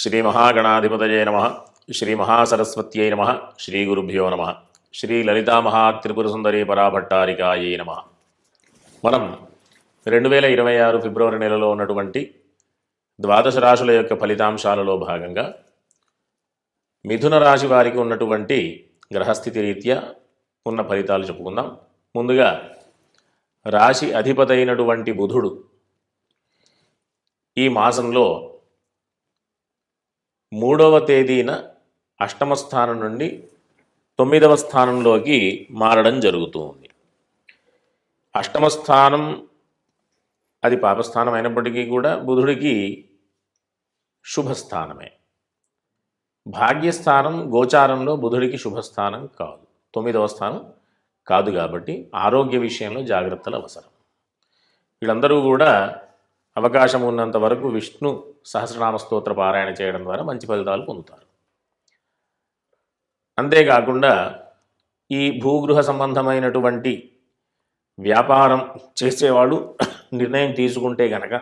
శ్రీ మహాగణాధిపతయే నమ శ్రీ మహాసరస్వత్యై నమ శ్రీ గురుభ్యో నమ శ్రీ లలితామహా త్రిపుర సుందరి పరాభట్టారికాయే నమ. మనం రెండు వేల ఇరవై ఆరు ఫిబ్రవరి నెలలో ఉన్నటువంటి ద్వాదశ రాశుల యొక్క ఫలితాంశాలలో భాగంగా మిథున రాశి వారికి ఉన్నటువంటి గ్రహస్థితి రీత్యా ఉన్న ఫలితాలు చెప్పుకుందాం. ముందుగా రాశి అధిపతి అయినటువంటి బుధుడు ఈ మాసంలో మూడవ తేదీన అష్టమ స్థానం నుండి తొమ్మిదవ స్థానంలోకి మారడం జరుగుతూ ఉంది. అష్టమ స్థానం అది పాపస్థానం అయినప్పటికీ కూడా బుధుడికి శుభస్థానమే. భాగ్యస్థానం గోచారంలో బుధుడికి శుభస్థానం కాదు. తొమ్మిదవ స్థానం కాదు కాబట్టి ఆరోగ్య విషయంలో జాగ్రత్తలు అవసరం. వీళ్ళందరూ కూడా అవకాశం ఉన్నంత వరకు విష్ణు సహస్రనామ స్తోత్ర పారాయణ చేయడం ద్వారా మంచి ఫలితాలు పొందుతారు. అంతేకాకుండా ఈ భూగృహ సంబంధమైనటువంటి వ్యాపారం చేసేవాళ్ళు నిర్ణయం తీసుకుంటే గనక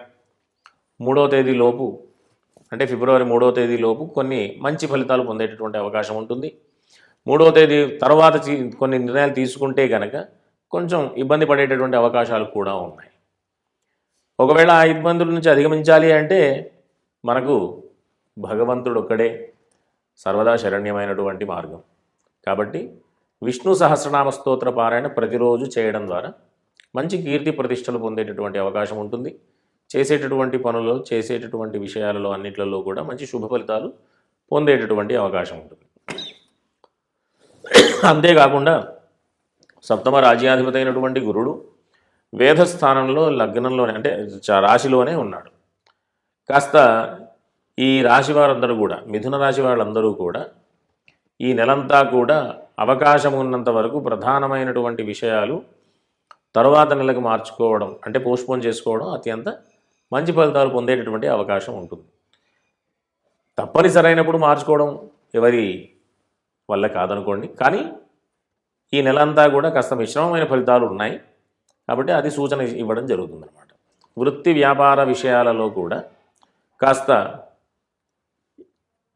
మూడో తేదీలోపు అంటే ఫిబ్రవరి మూడో తేదీలోపు కొన్ని మంచి ఫలితాలు పొందేటటువంటి అవకాశం ఉంటుంది. మూడో తేదీ తర్వాత కొన్ని నిర్ణయాలు తీసుకుంటే గనక కొంచెం ఇబ్బంది పడేటటువంటి అవకాశాలు కూడా ఉన్నాయి. ఒకవేళ ఆ ఇబ్బందుల నుంచి అధిగమించాలి అంటే మనకు భగవంతుడు ఒక్కడే సర్వదా శరణ్యమైనటువంటి మార్గం. కాబట్టి విష్ణు సహస్రనామ స్తోత్ర పారాయణ ప్రతిరోజు చేయడం ద్వారా మంచి కీర్తి ప్రతిష్టలు పొందేటటువంటి అవకాశం ఉంటుంది. చేసేటటువంటి పనుల్లో చేసేటటువంటి విషయాలలో అన్నిట్లలో కూడా మంచి శుభ ఫలితాలు పొందేటటువంటి అవకాశం ఉంటుంది. అంతేకాకుండా సప్తమ రాజ్యాధిపతి అయినటువంటి గురుడు వేధస్థానంలో లగ్నంలోనే అంటే చ- రాశిలోనే ఉన్నాడు. కాస్త ఈ రాశి వారందరూ కూడా మిథున రాశి వాళ్ళందరూ కూడా ఈ నెలంతా కూడా అవకాశం ఉన్నంత వరకు ప్రధానమైనటువంటి విషయాలు తరువాత నెలకు మార్చుకోవడం అంటే పోస్ట్పోన్ చేసుకోవడం అత్యంత మంచి ఫలితాలు పొందేటటువంటి అవకాశం ఉంటుంది. తప్పనిసరైనప్పుడు మార్చుకోవడం ఎవరి వల్ల కాదనుకోండి. కానీ ఈ నెలంతా కూడా కాస్త మిశ్రమమైన ఫలితాలు ఉన్నాయి. కాబట్టి అది సూచన ఇవ్వడం జరుగుతుందన్నమాట. వృత్తి వ్యాపార విషయాలలో కూడా కాస్త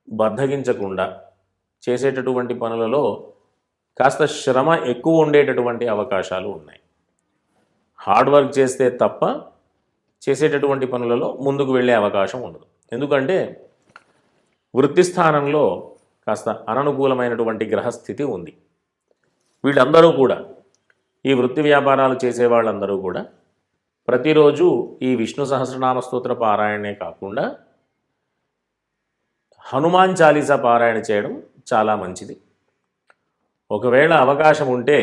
బద్ధగించకుండా చేసేటటువంటి పనులలో కాస్త శ్రమ ఎక్కువ ఉండేటటువంటి అవకాశాలు ఉన్నాయి. హార్డ్ వర్క్ చేస్తే తప్ప చేసేటటువంటి పనులలో ముందుకు వెళ్ళే అవకాశం ఉండదు. ఎందుకంటే వృత్తి స్థానంలో కాస్త అననుకూలమైనటువంటి గ్రహస్థితి ఉంది. వీళ్ళందరూ కూడా ఈ వృత్తి వ్యాపారాలు చేసే వాళ్ళందరూ కూడా ప్రతిరోజు ఈ విష్ణు సహస్రనామ స్తోత్ర పారాయణే కాకుండా హనుమాన్ చాలీసా పారాయణ చేయడం చాలా మంచిది. ఒకవేళ అవకాశం ఉంటే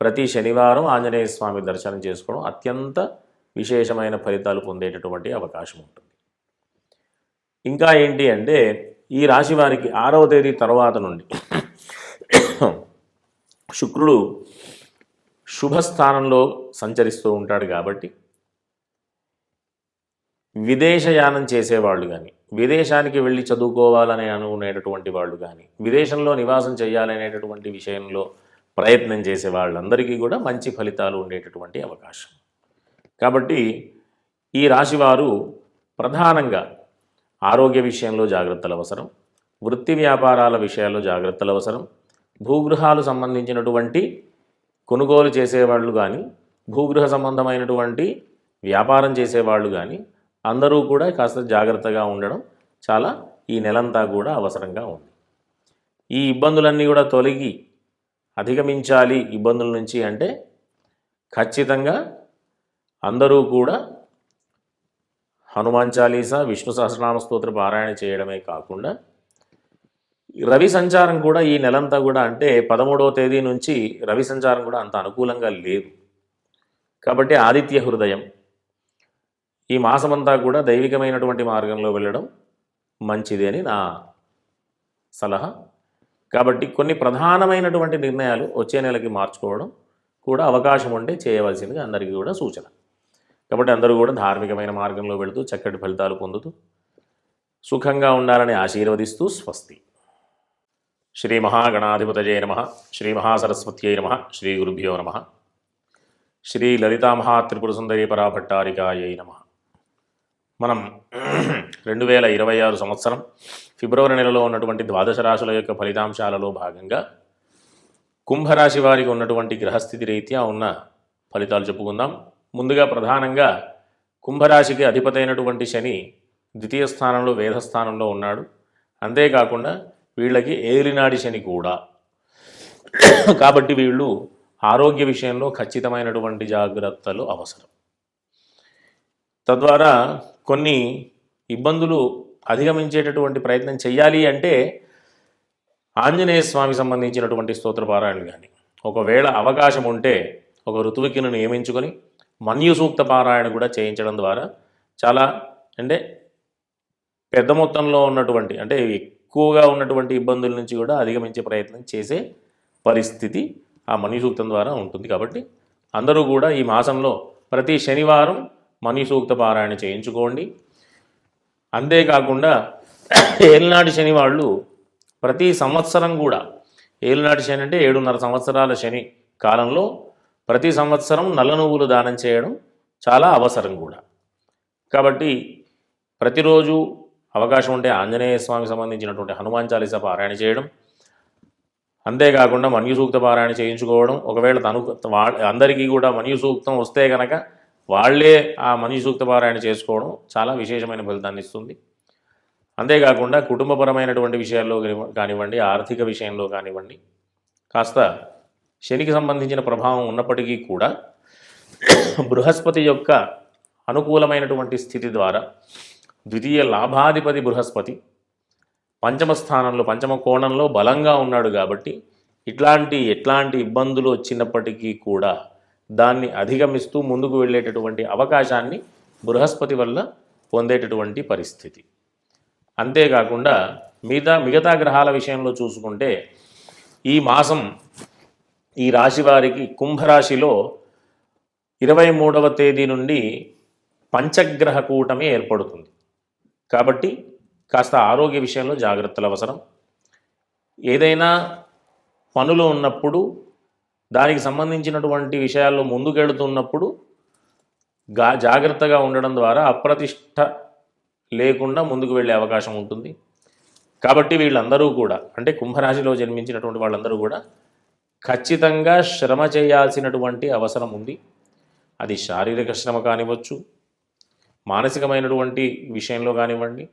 ప్రతి శనివారం ఆంజనేయ స్వామి దర్శనం చేసుకోవడం అత్యంత విశేషమైన ఫలితాలు పొందేటటువంటి అవకాశం ఉంటుంది. ఇంకా ఏంటి అంటే ఈ రాశి వారికి ఆరవ తేదీ తర్వాత నుండి శుక్రుడు శుభస్థానంలో సంచరిస్తూ ఉంటాడు కాబట్టి విదేశయానం చేసేవాళ్ళు కానీ విదేశానికి వెళ్ళి చదువుకోవాలని అనుకునేటటువంటి వాళ్ళు కానీ విదేశంలో నివాసం చేయాలనేటటువంటి విషయంలో ప్రయత్నం చేసే వాళ్ళందరికీ కూడా మంచి ఫలితాలు ఉండేటటువంటి అవకాశం. కాబట్టి ఈ రాశివారు ప్రధానంగా ఆరోగ్య విషయంలో జాగ్రత్తలు అవసరం వృత్తి వ్యాపారాల విషయాల్లో జాగ్రత్తలు అవసరం భూగృహాలు సంబంధించినటువంటి కొనుగోలు చేసేవాళ్ళు కానీ భూగృహ సంబంధమైనటువంటి వ్యాపారం చేసేవాళ్ళు కానీ అందరూ కూడా కాస్త జాగ్రత్తగా ఉండడం చాలా ఈ నెలంతా కూడా అవసరంగా ఉంది. ఈ ఇబ్బందులన్నీ కూడా తొలగి అధిగమించాలి ఇబ్బందుల నుంచి అంటే ఖచ్చితంగా అందరూ కూడా హనుమాన్ చాలీసా విష్ణు సహస్రనామ స్తోత్ర పారాయణ చేయడమే కాకుండా రవి సంచారం కూడా ఈ నెలంతా కూడా అంటే పదమూడవ తేదీ నుంచి రవి సంచారం కూడా అంత అనుకూలంగా లేదు. కాబట్టి ఆదిత్య హృదయం ఈ మాసమంతా కూడా దైవికమైనటువంటి మార్గంలో వెళ్ళడం మంచిది అని నా సలహా. కాబట్టి కొన్ని ప్రధానమైనటువంటి నిర్ణయాలు వచ్చే నెలకి మార్చుకోవడం కూడా అవకాశం ఉంటే చేయవలసిందిగా అందరికీ కూడా సూచన. కాబట్టి అందరూ కూడా ధార్మికమైన మార్గంలో వెళుతూ చక్కటి ఫలితాలు పొందుతూ సుఖంగా ఉండాలని ఆశీర్వదిస్తూ స్వస్తి. శ్రీ మహాగణాధిపతజయ నమ శ్రీ మహాసరస్వత్యై నమ శ్రీ గురుభ్యో నమ. శ్రీ లలితామహాత్రిపుర సుందరీ పరాభట్టారికాయై నమ. మనం రెండు వేల ఇరవై ఆరు సంవత్సరం ఫిబ్రవరి నెలలో ఉన్నటువంటి ద్వాదశ రాశుల యొక్క ఫలితాంశాలలో భాగంగా కుంభరాశి వారికి ఉన్నటువంటి గ్రహస్థితి రీత్యా ఉన్న ఫలితాలు చెప్పుకుందాం. ముందుగా ప్రధానంగా కుంభరాశికి అధిపతైనటువంటి శని ద్వితీయ స్థానంలో వేధస్థానంలో ఉన్నాడు. అంతేకాకుండా వీళ్ళకి ఏలినాడి శని కూడా. కాబట్టి వీళ్ళు ఆరోగ్య విషయంలో ఖచ్చితమైనటువంటి జాగ్రత్తలు అవసరం. తద్వారా కొన్ని ఇబ్బందులు అధిగమించేటటువంటి ప్రయత్నం చేయాలి అంటే ఆంజనేయ స్వామి సంబంధించినటువంటి స్తోత్ర పారాయణలు కానీ ఒకవేళ అవకాశం ఉంటే ఒక ఋతువికిను నియమించుకొని మన్యు సూక్త పారాయణ కూడా చేయించడం ద్వారా చాలా అంటే పెద్ద మొత్తంలో ఉన్నటువంటి అంటే ఎక్కువగా ఉన్నటువంటి ఇబ్బందుల నుంచి కూడా అధిగమించే ప్రయత్నం చేసే పరిస్థితి ఆ మన్యు సూక్తం ద్వారా ఉంటుంది కాబట్టి అందరూ కూడా ఈ మాసంలో ప్రతి శనివారం మన్యు సూక్త పారాయణ చేయించుకోండి. అంతేకాకుండా ఏలినాటి శని వాళ్ళు ప్రతి సంవత్సరం కూడా ఏలినాటి శని అంటే ఏడున్నర సంవత్సరాల శని కాలంలో ప్రతి సంవత్సరం నల్ల నువ్వులు దానం చేయడం చాలా అవసరం కూడా. కాబట్టి ప్రతిరోజు అవకాశం ఉంటే ఆంజనేయ స్వామికి సంబంధించినటువంటి హనుమాన్ చాలీసా పారాయణ చేయడం. అంతేకాకుండా మన్యు సూక్త పారాయణ చేయించుకోవడం. ఒకవేళ తను వా అందరికీ కూడా మన్యు సూక్తం వస్తే కనుక వాళ్ళే ఆ మన్యు సూక్త పారాయణ చేసుకోవడం చాలా విశేషమైన ఫలితాన్ని ఇస్తుంది. అంతేకాకుండా కుటుంబపరమైనటువంటి విషయాల్లో కానివ్వండి ఆర్థిక విషయంలో కానివ్వండి కాస్త శనికి సంబంధించిన ప్రభావం ఉన్నప్పటికీ కూడా బృహస్పతి యొక్క అనుకూలమైనటువంటి స్థితి ద్వారా ద్వితీయ లాభాధిపతి బృహస్పతి. పంచమ స్థానంలో పంచమ కోణంలో బలంగా ఉన్నాడు కాబట్టి ఇట్లాంటి ఎట్లాంటి ఇబ్బందులు వచ్చినప్పటికీ కూడా దాన్ని అధిగమిస్తూ ముందుకు వెళ్ళేటటువంటి అవకాశాన్ని బృహస్పతి వల్ల పొందేటటువంటి పరిస్థితి. అంతేకాకుండా మిగతా మిగతా గ్రహాల విషయంలో చూసుకుంటే ఈ మాసం ఈ రాశి వారికి కుంభరాశిలో ఇరవై మూడవ తేదీ నుండి పంచగ్రహ కూటమి ఏర్పడుతుంది. కాబట్టి కాస్త ఆరోగ్య విషయంలో జాగ్రత్తలు అవసరం. ఏదైనా పనులు ఉన్నప్పుడు దానికి సంబంధించినటువంటి విషయాల్లో ముందుకెడుతున్నప్పుడు గా జాగ్రత్తగా ఉండడం ద్వారా అప్రతిష్ట లేకుండా ముందుకు వెళ్ళే అవకాశం ఉంటుంది. కాబట్టి వీళ్ళందరూ కూడా అంటే కుంభరాశిలో జన్మించినటువంటి వాళ్ళందరూ కూడా ఖచ్చితంగా శ్రమ చేయాల్సినటువంటి అవసరం ఉంది. అది శారీరక శ్రమ కానివ్వచ్చు మానసికమైనటువంటి విషయంలో కానివ్వండి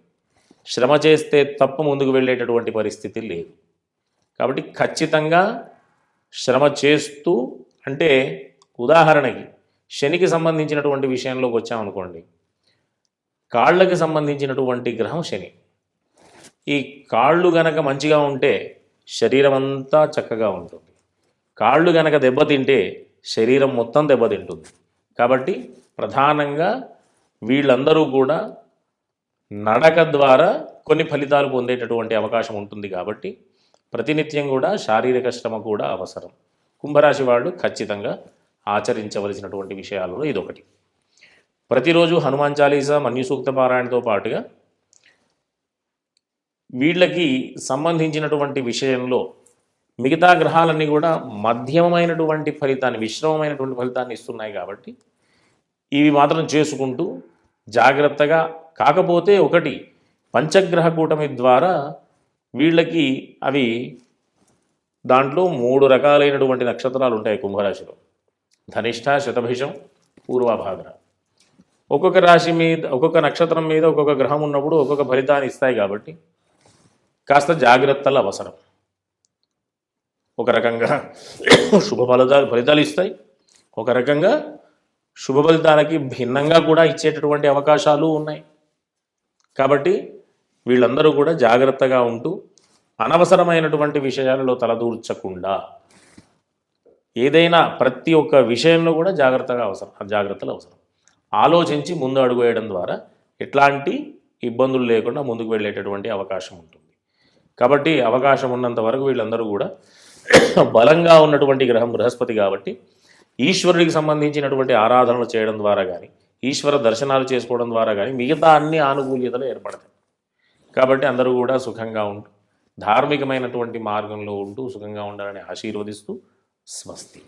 శ్రమ చేస్తే తప్ప ముందుకు వెళ్ళేటటువంటి పరిస్థితి లేదు. కాబట్టి ఖచ్చితంగా శ్రమ చేస్తూ అంటే ఉదాహరణకి శనికి సంబంధించినటువంటి విషయంలోకి వచ్చామనుకోండి కాళ్ళకి సంబంధించినటువంటి గ్రహం శని. ఈ కాళ్ళు గనక మంచిగా ఉంటే శరీరం అంతా చక్కగా ఉంటుంది. కాళ్ళు గనక దెబ్బతింటే శరీరం మొత్తం దెబ్బతింటుంది. కాబట్టి ప్రధానంగా వీళ్ళందరూ కూడా నడక ద్వారా కొన్ని ఫలితాలు పొందేటటువంటి అవకాశం ఉంటుంది కాబట్టి ప్రతినిత్యం కూడా శారీరక శ్రమ కూడా అవసరం. కుంభరాశి వాళ్ళు ఖచ్చితంగా ఆచరించవలసినటువంటి విషయాలలో ఇదొకటి. ప్రతిరోజు హనుమాన్ చాలీసా మన్యు సూక్త పారాయణతో పాటుగా వీళ్ళకి సంబంధించినటువంటి విషయంలో మిగతా గ్రహాలన్నీ కూడా మధ్యమైనటువంటి ఫలితాన్ని మిశ్రమమైనటువంటి ఫలితాన్ని ఇస్తున్నాయి కాబట్టి ఇవి మాత్రం చేసుకుంటూ జాగ్రత్తగా కాకపోతే ఒకటి పంచగ్రహ కూటమి ద్వారా వీళ్ళకి అవి దాంట్లో మూడు రకాలైనటువంటి నక్షత్రాలు ఉంటాయి కుంభరాశిలో. ధనిష్ట శతభిషం పూర్వభాద్ర. ఒక్కొక్క రాశి మీద ఒక్కొక్క నక్షత్రం మీద ఒక్కొక్క గ్రహం ఉన్నప్పుడు ఒక్కొక్క ఫలితాన్ని ఇస్తాయి కాబట్టి కాస్త జాగ్రత్తలు అవసరం. ఒక రకంగా శుభ ఫలితాలు ఫలితాలు ఇస్తాయి. ఒక రకంగా శుభ ఫలితాలకి భిన్నంగా కూడా ఇచ్చేటటువంటి అవకాశాలు ఉన్నాయి. కాబట్టి వీళ్ళందరూ కూడా జాగ్రత్తగా ఉంటూ అనవసరమైనటువంటి విషయాలలో తలదూర్చకుండా ఏదైనా ప్రతి ఒక్క విషయంలో కూడా జాగ్రత్తగా అవసరం జాగ్రత్తలు అవసరం. ఆలోచించి ముందు అడుగు వేయడం ద్వారా ఎట్లాంటి ఇబ్బందులు లేకుండా ముందుకు వెళ్ళేటటువంటి అవకాశం ఉంటుంది. కాబట్టి అవకాశం ఉన్నంత వరకు వీళ్ళందరూ కూడా బలంగా ఉన్నటువంటి గ్రహం బృహస్పతి కాబట్టి ఈశ్వరుడికి సంబంధించినటువంటి ఆరాధనలు చేయడం ద్వారా కానీ ఈశ్వర దర్శనాలు చేసుకోవడం ద్వారా కానీ మిగతా అన్ని ఆనుకూల్యతలు ఏర్పడతాయి. కాబట్టి అందరూ కూడా సుఖంగా ఉంటూ ధార్మికమైనటువంటి మార్గంలో ఉంటూ సుఖంగా ఉండాలని ఆశీర్వదిస్తూ స్వస్తి.